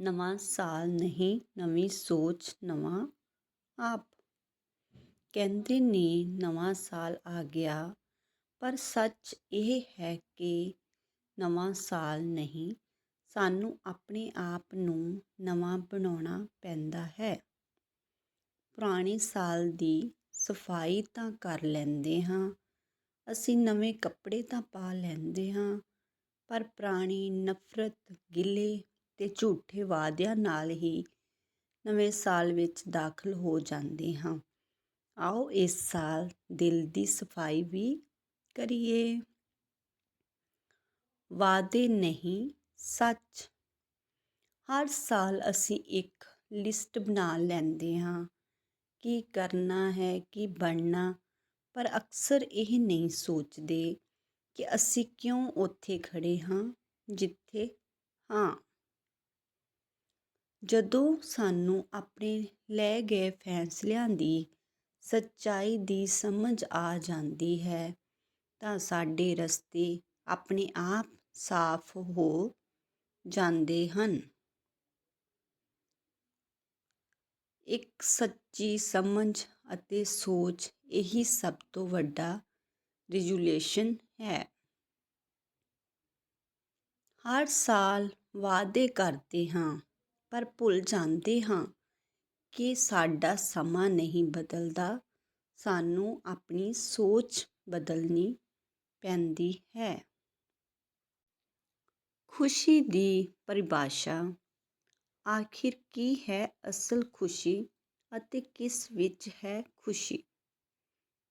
ਨਵਾਂ ਸਾਲ ਨਹੀਂ, ਨਵੀਂ ਸੋਚ, ਨਵਾਂ ਆਪ। ਕਹਿੰਦੇ ਨੇ, ਨਵਾਂ ਸਾਲ ਆ ਗਿਆ, ਪਰ ਸੱਚ ਇਹ ਹੈ ਕਿ ਨਵਾਂ ਸਾਲ ਨਹੀਂ, ਸਾਨੂੰ ਆਪਣੇ ਆਪ ਨੂੰ ਨਵਾਂ ਬਣਾਉਣਾ ਪੈਂਦਾ ਹੈ। ਪੁਰਾਣੇ ਸਾਲ ਦੀ ਸਫ਼ਾਈ ਤਾਂ ਕਰ ਲੈਂਦੇ ਹਾਂ, ਅਸੀਂ ਨਵੇਂ ਕੱਪੜੇ ਤਾਂ ਪਾ ਲੈਂਦੇ ਹਾਂ, ਪਰ ਪੁਰਾਣੀ ਨਫ਼ਰਤ, ਗਿਲੇ ਅਤੇ ਝੂਠੇ ਵਾਅਦਿਆਂ ਨਾਲ ਹੀ ਨਵੇਂ ਸਾਲ ਵਿੱਚ ਦਾਖਲ ਹੋ ਜਾਂਦੇ ਹਾਂ। ਆਓ ਇਸ ਸਾਲ ਦਿਲ ਦੀ ਸਫ਼ਾਈ ਵੀ ਕਰੀਏ। ਵਾਅਦੇ ਨਹੀਂ, ਸੱਚ। ਹਰ ਸਾਲ ਅਸੀਂ ਇੱਕ ਲਿਸਟ ਬਣਾ ਲੈਂਦੇ ਹਾਂ। ਕੀ ਕਰਨਾ ਹੈ, ਕੀ ਬਣਨਾ, ਪਰ ਅਕਸਰ ਇਹ ਨਹੀਂ ਸੋਚਦੇ ਕਿ ਅਸੀਂ ਕਿਉਂ ਉੱਥੇ ਖੜੇ ਹਾਂ, ਜਿੱਥੇ ਹਾਂ। ਜਦੋਂ ਸਾਨੂੰ ਆਪਣੇ ਲੈ ਗਏ ਫੈਸਲਿਆਂ ਦੀ ਸੱਚਾਈ ਦੀ ਸਮਝ ਆ ਜਾਂਦੀ ਹੈ, ਤਾਂ ਸਾਡੇ ਰਸਤੇ ਆਪਣੇ ਆਪ ਸਾਫ਼ ਹੋ ਜਾਂਦੇ ਹਨ। ਇੱਕ ਸੱਚੀ ਸਮਝ ਅਤੇ ਸੋਚ ਇਹੀ ਸਭ ਤੋਂ ਵੱਡਾ ਰਿਜੂਲੇਸ਼ਨ ਹੈ। ਹਰ ਸਾਲ ਵਾਅਦੇ ਕਰਦੇ ਹਾਂ ਪਰ ਭੁੱਲ ਜਾਂਦੇ ਹਾਂ ਕਿ ਸਾਡਾ ਸਮਾਂ ਨਹੀਂ ਬਦਲਦਾ। ਸਾਨੂੰ ਆਪਣੀ ਸੋਚ ਬਦਲਣੀ ਪੈਂਦੀ ਹੈ। ਖੁਸ਼ੀ ਦੀ ਪਰਿਭਾਸ਼ਾ, ਆਖਿਰ ਕੀ ਹੈ ਅਸਲ ਖੁਸ਼ੀ ਅਤੇ ਕਿਸ ਵਿੱਚ ਹੈ ਖੁਸ਼ੀ?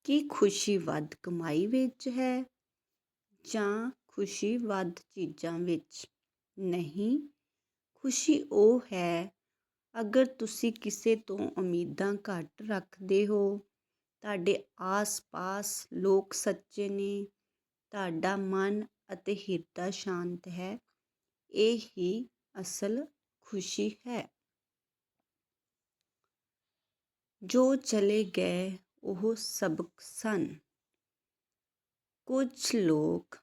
ਕੀ ਖੁਸ਼ੀ ਵੱਧ ਕਮਾਈ ਵਿੱਚ ਹੈ ਜਾਂ ਖੁਸ਼ੀ ਵੱਧ ਚੀਜ਼ਾਂ ਵਿੱਚ ਨਹੀਂ? ਖੁਸ਼ੀ ਉਹ ਹੈ, ਅਗਰ ਤੁਸੀਂ ਕਿਸੇ ਤੋਂ ਉਮੀਦਾਂ ਘੱਟ ਰੱਖਦੇ ਹੋ। ਤੁਹਾਡੇ ਆਸ-ਪਾਸ ਲੋਕ ਸੱਚੇ ਨੇ, ਤੁਹਾਡਾ ਮਨ ਅਤੇ ਹਿਰਦਾ ਸ਼ਾਂਤ ਹੈ, ਇਹ ਹੀ ਅਸਲ ਖੁਸ਼ੀ ਹੈ। ਜੋ ਚਲੇ ਗਏ, ਉਹ ਸਬਕ ਸਨ। ਕੁਝ ਲੋਕ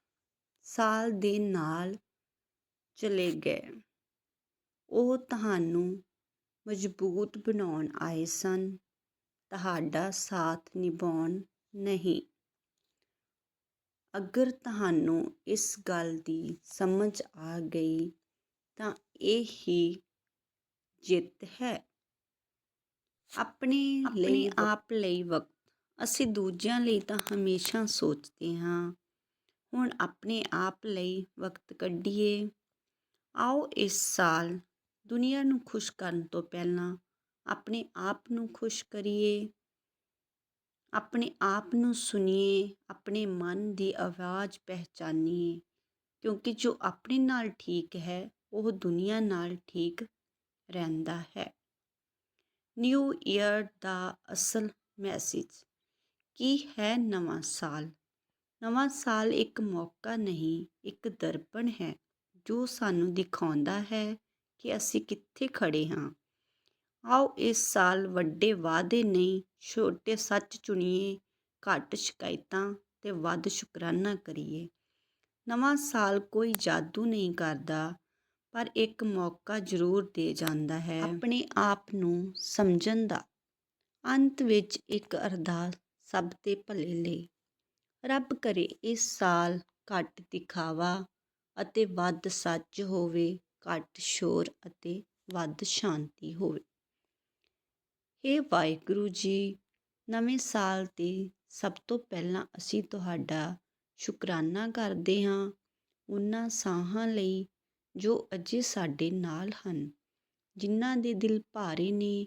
ਸਾਲ ਦੇ ਨਾਲ ਚਲੇ ਗਏ। ਉਹ ਤੁਹਾਨੂੰ ਮਜ਼ਬੂਤ ਬਣਾਉਣ ਆਏ ਸਨ। ਤੁਹਾਡਾ ਸਾਥ ਨਿਭਾਉਣ ਨਹੀਂ। ਅਗਰ ਤੁਹਾਨੂੰ ਇਸ ਗੱਲ ਦੀ ਸਮਝ ਆ ਗਈ ਤਾਂ ਇਹ ਹੀ ਜਿੱਤ ਹੈ। ਆਪਣੇ ਲਈ ਆਪ ਲਈ ਵਕਤ। ਅਸੀਂ ਦੂਜਿਆਂ ਲਈ ਤਾਂ ਹਮੇਸ਼ਾ ਸੋਚਦੇ ਹਾਂ। ਹੁਣ ਆਪਣੇ ਆਪ ਲਈ ਵਕਤ ਕੱਢੀਏ। ਆਓ ਇਸ ਸਾਲ ਦੁਨੀਆ ਨੂੰ ਖੁਸ਼ ਕਰਨ ਤੋਂ ਪਹਿਲਾਂ ਆਪਣੇ ਆਪ ਨੂੰ ਖੁਸ਼ ਕਰੀਏ, ਆਪਣੇ ਆਪ ਨੂੰ ਸੁਣੀਏ, ਆਪਣੇ ਮਨ ਦੀ ਆਵਾਜ਼ ਪਹਿਚਾਨੀਏ, ਕਿਉਂਕਿ ਜੋ ਆਪਣੇ ਨਾਲ ਠੀਕ ਹੈ, ਉਹ ਦੁਨੀਆ ਨਾਲ ਠੀਕ ਰਹਿੰਦਾ ਹੈ। ਨਿਊ ਈਅਰ ਦਾ ਅਸਲ ਮੈਸੇਜ ਕੀ ਹੈ ਨਵਾਂ ਸਾਲ? ਨਵਾਂ ਸਾਲ ਇੱਕ ਮੌਕਾ ਨਹੀਂ, ਇੱਕ ਦਰਪਣ ਹੈ ਜੋ ਸਾਨੂੰ ਦਿਖਾਉਂਦਾ ਹੈ ਕਿ ਅਸੀਂ ਕਿੱਥੇ ਖੜੇ ਹਾਂ। ਆਓ ਇਸ ਸਾਲ ਵੱਡੇ ਵਾਅਦੇ ਨਹੀਂ, ਛੋਟੇ ਸੱਚ ਚੁਣੀਏ, ਘੱਟ ਸ਼ਿਕਾਇਤਾਂ ਤੇ ਵੱਧ ਸ਼ੁਕਰਾਨਾ ਕਰੀਏ। ਨਵਾਂ ਸਾਲ ਕੋਈ ਜਾਦੂ ਨਹੀਂ ਕਰਦਾ, ਪਰ ਇੱਕ ਮੌਕਾ ਜ਼ਰੂਰ ਦੇ ਜਾਂਦਾ ਹੈ। ਆਪਣੇ ਆਪ ਨੂੰ ਸਮਝਣ ਦਾ। ਅੰਤ ਵਿੱਚ ਇੱਕ ਅਰਦਾਸ ਸਭ ਦੇ ਭਲੇ ਲਈ ਰੱਬ ਕਰੇ ਇਸ ਸਾਲ ਘੱਟ ਦਿਖਾਵਾ ਅਤੇ ਵੱਧ ਸੱਚ ਹੋਵੇ। ਘੱਟ ਸ਼ੋਰ ਅਤੇ ਵੱਧ ਸ਼ਾਂਤੀ ਹੋਵੇ। ਏ ਵਾਹਿਗੁਰੂ ਜੀ, ਨਵੇਂ ਸਾਲ ਤੇ ਸਭ ਤੋਂ ਪਹਿਲਾਂ ਅਸੀਂ ਤੁਹਾਡਾ ਸ਼ੁਕਰਾਨਾ ਕਰਦੇ ਹਾਂ ਉਹਨਾਂ ਸਾਹਾਂ ਲਈ ਜੋ ਅਜੇ ਸਾਡੇ ਨਾਲ ਹਨ, ਜਿਨ੍ਹਾਂ ਦੇ ਦਿਲ ਭਾਰੇ ਨੇ,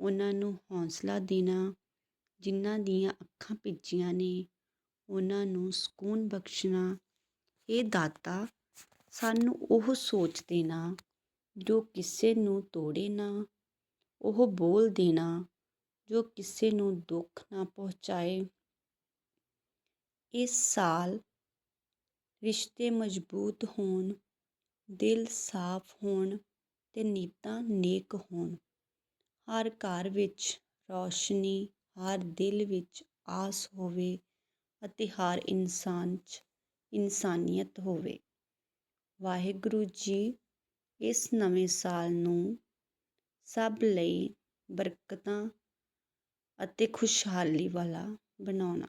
ਉਹਨਾਂ ਨੂੰ ਹੌਸਲਾ ਦੇਣਾ, ਜਿਨ੍ਹਾਂ ਦੀਆਂ ਅੱਖਾਂ ਭਿੱਜੀਆਂ ਨੇ, ਉਹਨਾਂ ਨੂੰ ਸਕੂਨ ਬਖਸ਼ਣਾ। ਇਹ ਦਾਤਾ ਸਾਨੂੰ ਉਹ ਸੋਚ ਦੇਣਾ ਜੋ ਕਿਸੇ ਨੂੰ ਤੋੜੇ ਨਾ, ਉਹ ਬੋਲ ਦੇਣਾ ਜੋ ਕਿਸੇ ਨੂੰ ਦੁੱਖ ਨਾ ਪਹੁੰਚਾਏ। ਇਸ ਸਾਲ ਰਿਸ਼ਤੇ ਮਜ਼ਬੂਤ ਹੋਣ, ਦਿਲ ਸਾਫ਼ ਹੋਣ ਤੇ ਨੀਤਾਂ ਨੇਕ ਹੋਣ। ਹਰ ਘਰ ਵਿੱਚ ਰੌਸ਼ਨੀ, ਹਰ ਦਿਲ ਵਿੱਚ ਆਸ ਹੋਵੇ ਅਤੇ ਹਰ ਇਨਸਾਨ 'ਚ ਇਨਸਾਨੀਅਤ ਹੋਵੇ। ਵਾਹਿਗੁਰੂ ਜੀ ਇਸ ਨਵੇਂ ਸਾਲ ਨੂੰ ਸਭ ਲਈ ਬਰਕਤਾਂ ਅਤੇ ਖੁਸ਼ਹਾਲੀ ਵਾਲਾ ਬਣਾਉਣਾ।